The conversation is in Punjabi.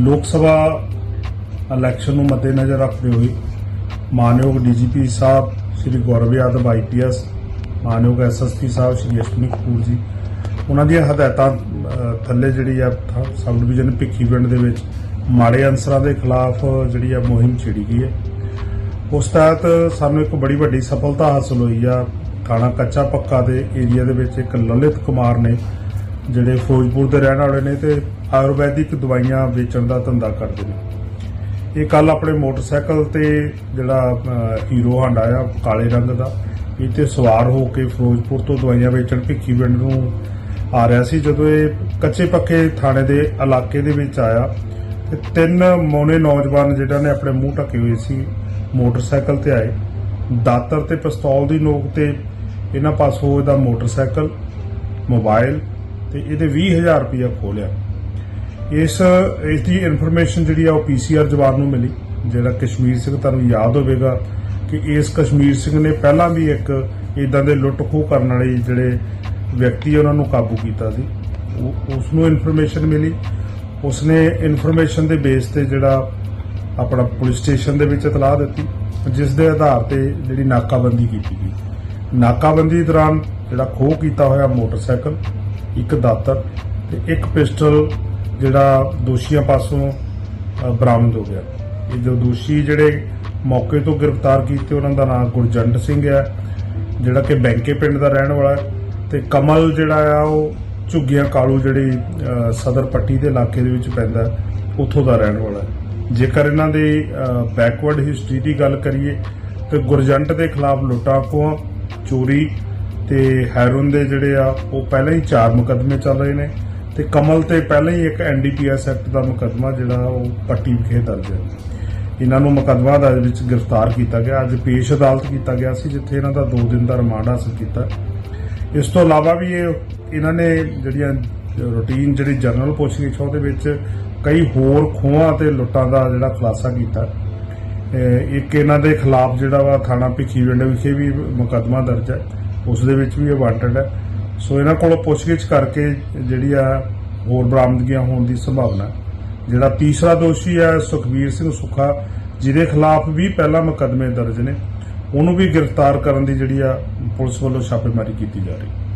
ਲੋਕ ਸਭਾ ਇਲੈਕਸ਼ਨ ਨੂੰ ਮੱਦੇਨਜ਼ਰ ਰੱਖਦੇ ਹੋਏ ਮਾਨਯੋਗ ਡੀਜੀਪੀ ਸਾਹਿਬ ਸ਼੍ਰੀ ਗੌਰਵ ਯਾਦਵ ਆਈਪੀਐਸ ਮਾਨਯੋਗ ਐਸਐਸਪੀ ਸਾਹਿਬ ਸ਼੍ਰੀ ਅਸ਼ਵਨੀ ਕਪੂਰ ਜੀ, ਉਹਨਾਂ ਦੀਆਂ ਹਦਾਇਤਾਂ ਥੱਲੇ ਜਿਹੜੀ ਆ ਥ- ਸਬ ਡਿਵੀਜ਼ਨ ਭਿੱਖੀ ਪਿੰਡ ਦੇ ਵਿੱਚ ਮਾੜੇ ਅਨਸਰਾਂ ਦੇ ਖਿਲਾਫ ਜਿਹੜੀ ਆ ਮੁਹਿੰਮ ਛਿੜੀ ਗਈ ਹੈ। ਉਸ ਤਹਿਤ ਸਾਨੂੰ ਇੱਕ ਬੜੀ ਵੱਡੀ ਸਫਲਤਾ ਹਾਸਲ ਹੋਈ ਆ। ਥਾਣਾ ਕੱਚਾ ਪੱਕਾ ਦੇ ਏਰੀਆ ਦੇ ਵਿੱਚ ਇੱਕ ਲਲਿਤ ਕੁਮਾਰ ਨੇ, ਜਿਹੜੇ ਫਿਰੋਜ਼ਪੁਰ ਦੇ ਰਹਿਣ ਵਾਲੇ ਨੇ ਤੇ ਆਯੁਰਵੈਦਿਕ ਦਵਾਈਆਂ ਵੇਚਣ ਦਾ ਧੰਦਾ ਕਰਦੇ ਨੇ। ਇਹ ਕੱਲ ਆਪਣੇ ਮੋਟਰਸਾਈਕਲ ਤੇ ਜਿਹੜਾ ਹੀਰੋ ਹਾਂਡਾ ਆ, ਕਾਲੇ ਰੰਗ ਦਾ ਇਹ ਤੇ ਸਵਾਰ ਹੋ ਕੇ ਫਿਰੋਜ਼ਪੁਰ ਤੋਂ ਦਵਾਈਆਂ ਵੇਚਣ ਭਿੱਖੀ ਪਿੰਡ ਨੂੰ ਆ ਰਿਹਾ ਸੀ। ਜਦੋਂ ਇਹ ਕੱਚੇ ਪੱਕੇ ਥਾਣੇ ਦੇ ਇਲਾਕੇ ਦੇ ਵਿੱਚ ਆਇਆ, ਤੇ ਤਿੰਨ ਮੋਨੇ ਨੌਜਵਾਨ ਜਿਹੜਾ ਨੇ ਆਪਣੇ ਮੂੰਹ ਢੱਕੇ ਹੋਏ ਸੀ, ਮੋਟਰਸਾਈਕਲ ਤੇ ਆਏ। ਦਾਤਰ ਤੇ ਪਿਸਤੌਲ ਦੀ ਨੋਕ ਤੇ ਇਹਨਾਂ ਪਾਸੋਂ ਇਹਦਾ ਮੋਟਰਸਾਈਕਲ ਮੋਬਾਈਲ ਤੇ ਇਹਦੇ 20000 ਰੁਪਇਆ ਖੋਲਿਆ ਇਸ ਇਸ ਦੀ ਇਨਫੋਰਮੇਸ਼ਨ ਜਿਹੜੀ ਆ ਉਹ ਪੀਸੀਆਰ ਜਵਾਨ ਨੂੰ ਮਿਲੀ, ਜਿਹੜਾ ਕਸ਼ਮੀਰ ਸਿੰਘ ਤੁਹਾਨੂੰ ਯਾਦ ਹੋਵੇਗਾ ਕਿ ਇਸ ਕਸ਼ਮੀਰ ਸਿੰਘ ਨੇ ਪਹਿਲਾਂ ਵੀ ਇੱਕ ਇਦਾਂ ਦੇ ਲੁੱਟ ਖੋਹ ਕਰਨ ਵਾਲੇ ਜਿਹੜੇ ਵਿਅਕਤੀ ਉਹਨਾਂ ਨੂੰ ਕਾਬੂ ਕੀਤਾ ਸੀ। ਉਹ- ਉਸ ਨੂੰ ਇਨਫੋਰਮੇਸ਼ਨ ਮਿਲੀ। ਉਸਨੇ ਇਨਫੋਰਮੇਸ਼ਨ ਦੇ ਬੇਸ ਤੇ ਜਿਹੜਾ ਆਪਣਾ ਪੁਲਿਸ ਸਟੇਸ਼ਨ ਦੇ ਵਿੱਚ ਇਤਲਾਹ ਦਿੱਤੀ, ਜਿਸ ਦੇ ਆਧਾਰ ਤੇ ਜਿਹੜੀ ਨਾਕਾਬੰਦੀ ਕੀਤੀ ਗਈ। ਨਾਕਾਬੰਦੀ ਦੌਰਾਨ ਜਿਹੜਾ ਖੋਹ ਕੀਤਾ ਹੋਇਆ ਮੋਟਰਸਾਈਕਲ, ਇੱਕ ਦਾਤਰ ਤੇ ਇੱਕ ਪਿਸਟਲ ਜਿਹੜਾ ਦੋਸ਼ੀਆਂ ਪਾਸੋਂ ਬਰਾਮਦ ਹੋ ਗਿਆ। ਇਹ ਜੋ ਦੋਸ਼ੀ ਜਿਹੜੇ ਮੌਕੇ ਤੋਂ ਗ੍ਰਿਫਤਾਰ ਕੀਤੇ, ਉਹਨਾਂ ਦਾ ਨਾਮ ਗੁਰਜੰਟ ਸਿੰਘ ਹੈ, ਜਿਹੜਾ ਕਿ ਬੈਂਕੇ ਪਿੰਡ ਦਾ ਰਹਿਣ ਵਾਲਾ ਹੈ। ਤੇ ਕਮਲ ਜਿਹੜਾ ਆ, ਉਹ ਝੁੱਗੀਆਂ ਕਾਲੂ ਜਿਹੜੀ ਸਦਰ ਪੱਟੀ ਦੇ ਇਲਾਕੇ ਦੇ ਵਿੱਚ ਪੈਂਦਾ ਉੱਥੋਂ ਦਾ ਰਹਿਣ ਵਾਲਾ ਜੇਕਰ ਇਹਨਾਂ ਦੇ ਬੈਕਵਰਡ ਹਿਸਟਰੀ ਦੀ ਗੱਲ ਕਰੀਏ, ਤੇ ਗੁਰਜੰਟ ਦੇ ਖਿਲਾਫ ਲੁੱਟਾਂ, ਖੋਹਾਂ, ਚੋਰੀ ਤੇ ਹੈਰੋਨ ਦੇ ਜਿਹੜੇ ਆ, ਉਹ ਪਹਿਲਾਂ ਹੀ ਚਾਰ ਮੁਕੱਦਮੇ ਚੱਲ ਰਹੇ ਨੇ। ਤੇ ਕਮਲ ਤੇ ਪਹਿਲਾਂ ਹੀ ਇੱਕ ਐਨਡੀਪੀਐਸ ਐਕਟ ਦਾ ਮੁਕੱਦਮਾ ਜਿਹੜਾ ਉਹ ਪੱਟੀ ਵਿਖੇ ਦਰਜ ਹੈ। ਇਹਨਾਂ ਨੂੰ ਮੁਕੱਦਮਾ ਦਾ ਵਿੱਚ ਗ੍ਰਿਫਤਾਰ ਕੀਤਾ ਗਿਆ। ਅੱਜ ਪੇਸ਼ ਅਦਾਲਤ ਕੀਤਾ ਗਿਆ ਸੀ, ਜਿੱਥੇ ਇਹਨਾਂ ਦਾ 2 ਦਿਨ ਦਾ ਰਿਮਾਂਡ ਹਾਸਲ ਕੀਤਾ। ਇਸ ਤੋਂ ਇਲਾਵਾ ਵੀ ਇਹ ਇਹਨਾਂ ਨੇ ਜਿਹੜੀਆਂ ਰੂਟੀਨ ਜਿਹੜੀ ਜਰਨਲ ਪੁੱਛਗਿੱਛ ਉਹਦੇ ਵਿੱਚ ਕਈ ਹੋਰ ਖੋਹਾਂ ਤੇ ਲੁੱਟਾਂ ਦਾ ਜਿਹੜਾ ਖੁਲਾਸਾ ਕੀਤਾ। ਇੱਕ ਇਹਨਾਂ ਦੇ ਖਿਲਾਫ ਜਿਹੜਾ ਵਾ ਥਾਣਾ ਭਿੱਖੀਵਿੰਡ ਵਿਖੇ ਵੀ ਮੁਕੱਦਮਾ ਦਰਜ ਹੈ। ਉਸ ਦੇ ਵਿੱਚ ਵੀ ਇਹ ਵਾਂਟਡ ਹੈ। ਸੋ ਇਹਨਾਂ ਕੋਲੋਂ ਪੁੱਛਗਿੱਛ ਕਰਕੇ ਜਿਹੜੀ ਆ ਹੋਰ ਬਰਾਮਦਗੀਆਂ ਹੋਣ ਦੀ ਸੰਭਾਵਨਾ। ਜਿਹੜਾ ਤੀਸਰਾ ਦੋਸ਼ੀ ਹੈ ਸੁਖਵੀਰ ਸਿੰਘ ਸੁੱਖਾ, ਜਿਹਦੇ ਖਿਲਾਫ ਵੀ ਪਹਿਲਾ ਮੁਕੱਦਮੇ ਦਰਜ ਨੇ, ਉਹਨੂੰ ਵੀ ਗ੍ਰਿਫਤਾਰ ਕਰਨ ਦੀ ਜਿਹੜੀ ਆ ਪੁਲਿਸ ਵੱਲੋਂ ਛਾਪੇਮਾਰੀ ਕੀਤੀ ਜਾ ਰਹੀ। ਹੈ